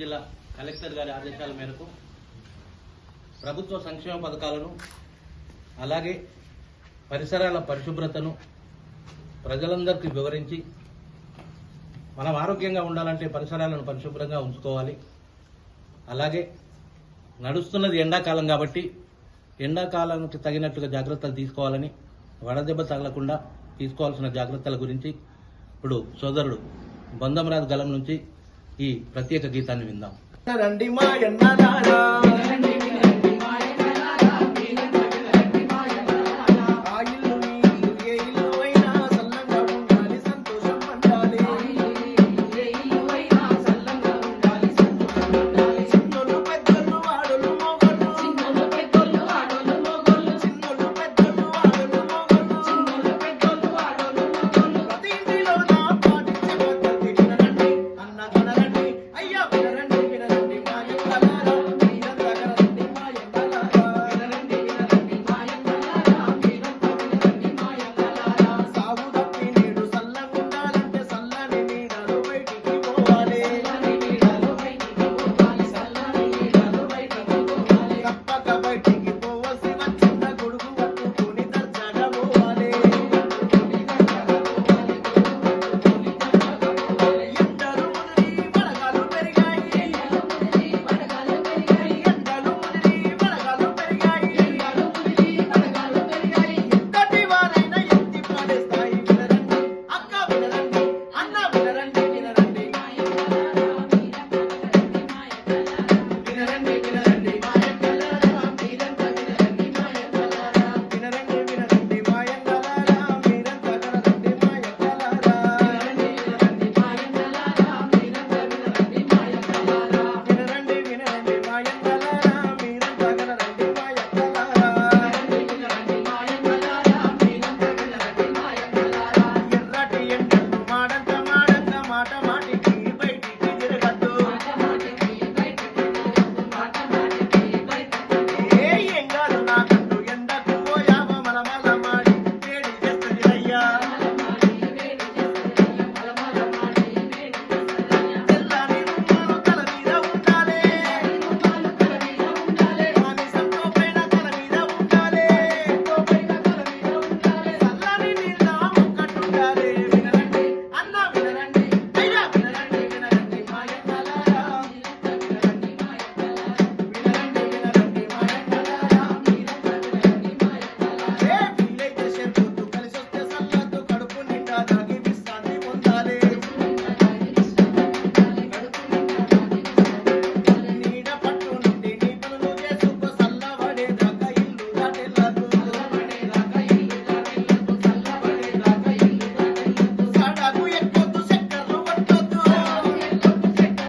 జిల్లా కలెక్టర్ గారి ఆదేశాల మేరకు ప్రభుత్వ సంక్షేమ పథకాలను అలాగే పరిసరాల పరిశుభ్రతను ప్రజలందరికీ వివరించి మనం ఆరోగ్యంగా ఉండాలంటే పరిసరాలను పరిశుభ్రంగా ఉంచుకోవాలి. అలాగే నడుస్తున్నది ఎండాకాలం కాబట్టి ఎండాకాలానికి తగినట్టుగా జాగ్రత్తలు తీసుకోవాలని వడదెబ్బ తగలకుండా తీసుకోవాల్సిన జాగ్రత్తల గురించి ఇప్పుడు సోదరుడు బొందమరాజు గలం నుంచి ఈ ప్రత్యేక గీతాన్ని విందాం. రండి మా ఎన్నరారా రండి